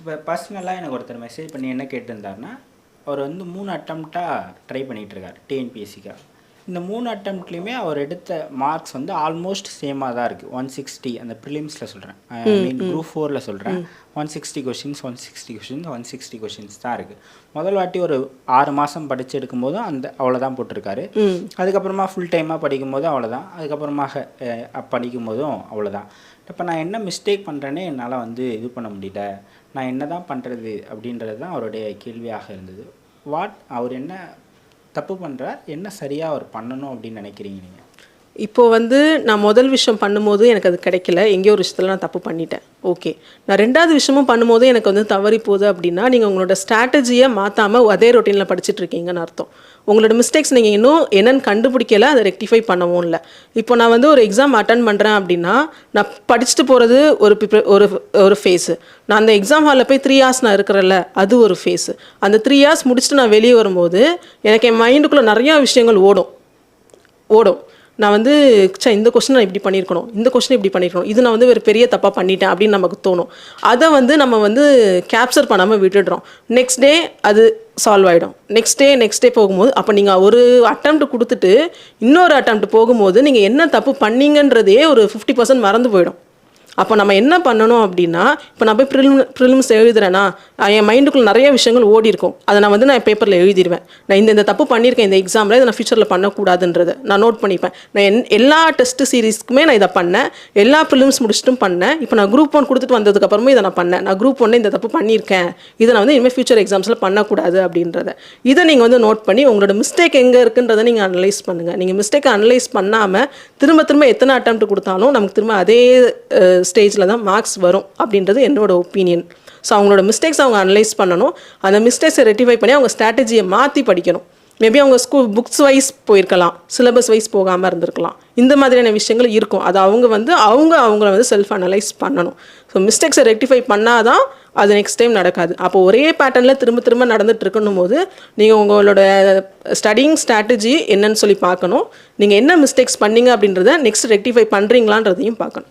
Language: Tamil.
இப்போ பர்சனலாக எனக்கு ஒருத்தர் மெசேஜ் பண்ணி என்ன கேட்டிருந்தாருன்னா அவர் வந்து மூணு அட்டம்ப்டாக ட்ரை பண்ணிகிட்ருக்கார் டிஎன்பிஎஸ்சிக்காக இந்த மூணு அட்டம்ப்ட்லேயுமே அவர் எடுத்த மார்க்ஸ் வந்து ஆல்மோஸ்ட் சேமாக தான் இருக்குது ஒன் சிக்ஸ்டி அந்த ப்ரிலிம்ஸில் சொல்கிறேன் மீன் குரூப் ஃபோரில் சொல்கிறேன் one sixty questions one sixty questions one sixty questions தான் இருக்குது முதல் வாட்டி ஒரு ஆறு மாதம் படித்து எடுக்கும்போதும் அந்த அவ்வளோதான் போட்டிருக்காரு. அதுக்கப்புறமா ஃபுல் டைமாக படிக்கும்போதும் அவ்வளோதான் அதுக்கப்புறமாக படிக்கும் போதும் அவ்வளோதான் இப்போ நான் என்ன மிஸ்டேக் பண்ணுறேனே என்னால் வந்து இது பண்ண முடியல. நான் என்ன தான் பண்ணுறது அப்படின்றது தான் அவருடைய கேள்வியாக இருந்தது. வாட் அவர் என்ன தப்பு பண்ணுறார் என்ன சரியாக அவர் பண்ணணும் அப்படின்னு நினைக்கிறீங்க நீங்கள் இப்போ வந்து நான் முதல் விஷயம் பண்ணும்போது எனக்கு அது கிடைக்கல. எங்கேயோ ஒரு விஷயத்தில் நான் தப்பு பண்ணிட்டேன். ஓகே. நான் ரெண்டாவது விஷயமும் பண்ணும்போது எனக்கு வந்து தவறி போகுது அப்படின்னா நீங்கள் உங்களோட ஸ்ட்ராட்டஜியை மாற்றாமல் அதே ரொட்டீனில் படிச்சுட்டு இருக்கீங்கன்னு அர்த்தம். உங்களோட மிஸ்டேக்ஸ் நீங்கள் இன்னும் என்னென்னு கண்டுபிடிக்கல அதை ரெக்டிஃபை பண்ணவும் இல்லை. இப்போ நான் வந்து ஒரு எக்ஸாம் அட்டன் பண்ணுறேன் அப்படின்னா நான் படிச்சுட்டு போகிறது ஒரு ஒரு ஒரு ஃபேஸு நான் அந்த எக்ஸாம் ஹாலில் போய் த்ரீ ஹார்ஸ் நான் இருக்கிறேன்ல அது ஒரு ஃபேஸு அந்த த்ரீ ஹார்ஸ் முடிச்சுட்டு நான் வெளியே வரும்போது எனக்கு என் மைண்டுக்குள்ளே நிறையா விஷயங்கள் ஓடும். ஓடும். நான் வந்து சே இந்த கொஸ்டின் நான் இப்படி பண்ணியிருக்கணும். இந்த கொஸ்டின் இப்படி பண்ணியிருக்கணும். இது நான் வந்து ஒரு பெரிய தப்பாக பண்ணிட்டேன் அப்படின்னு நமக்கு தோணும். அதை வந்து நம்ம வந்து கேப்சர் பண்ணாமல் விட்டுடுறோம். நெக்ஸ்ட் டே அது சால்வ் ஆகிடும் நெக்ஸ்ட் டே நெக்ஸ்ட் டே போகும்போது அப்போ நீங்கள் ஒரு அட்டம்ப்ட் கொடுத்துட்டு இன்னொரு அட்டம்ப்ட் போகும்போது நீங்கள் என்ன தப்பு பண்ணீங்கன்றதே ஒரு ஃபிஃப்டி பர்சன்ட் மறந்து போயிடும். அப்போ நம்ம என்ன பண்ணணும் அப்படின்னா இப்போ நான் போய் ப்ரிலிம் ப்ரிலிம்ஸ் எழுதுறேன்னா என் மைண்டுக்குள்ள நிறைய விஷயங்கள் ஓடி இருக்கும். அதை நான் வந்து நான் பேப்பரில் எழுதிடுவேன். நான் இந்த இந்த தப்பு பண்ணியிருக்கேன் இந்த எக்ஸாமில் இதை நான் ஃபியூச்சரில் பண்ணக்கூடாதுன்றதை நான் நோட் பண்ணிப்பேன். நான் என் எல்லா டெஸ்ட் சீரீஸ்க்குமே நான் இதை பண்ணேன். எல்லா ப்ரிலிம்ஸ் முடிச்சிட்டும் பண்ணேன். இப்போ நான் குரூப் ஒன் கொடுத்துட்டு வந்ததுக்கப்புறமே இதை நான் பண்ணேன். நான் குரூப் ஒன்று இந்த தப்பு பண்ணியிருக்கேன். இதை நான் வந்து இனிமேல் ஃபியூச்சர் எக்ஸாம்ஸில் பண்ணக்கூடாது அப்படின்றத. இதை நீங்கள் வந்து நோட் பண்ணி உங்களோட மிஸ்டேக் எங்கே இருக்குன்றதை நீங்கள் அனலைஸ் பண்ணுங்கள் நீங்கள் மிஸ்டேக்கை அனலைஸ் பண்ணாமல் திரும்ப திரும்ப எத்தனை அட்டம் கொடுத்தாலும் நமக்கு திரும்ப அதே ஸ்டேஜில் தான் மார்க்ஸ் வரும் அப்படின்றது என்னோட ஒப்பீனியன் ஸோ அவங்களோட மிஸ்டேக்ஸ் அவங்க அனலைஸ் பண்ணணும். அந்த மிஸ்டேக்ஸை ரெட்டிஃபை பண்ணி அவங்க ஸ்ட்ராட்டஜியை மாற்றி படிக்கணும். மேபி அவங்க ஸ்கூல் புக்ஸ் வைஸ் போயிருக்கலாம் சிலபஸ் வைஸ் போகாமல் இருந்திருக்கலாம். இந்த மாதிரியான விஷயங்கள் இருக்கும். அது அவங்க வந்து அவங்க அவங்கள வந்து செல்ஃப் அனலைஸ் பண்ணணும். ஸோ மிஸ்டேக்ஸை ரெக்டிஃபை பண்ணால் தான் அது நெக்ஸ்ட் டைம் நடக்காது. அப்போ ஒரே பேட்டர்னில் திரும்ப திரும்ப நடந்துட்டு இருக்கணும் போது நீங்கள் உங்களோட ஸ்டடிங் ஸ்ட்ராட்டஜி என்னன்னு சொல்லி பார்க்கணும். நீங்கள் என்ன மிஸ்டேக்ஸ் பண்ணீங்க அப்படின்றத நெக்ஸ்ட் ரெக்டிஃபை பண்ணுறீங்களான்றதையும் பார்க்கணும்.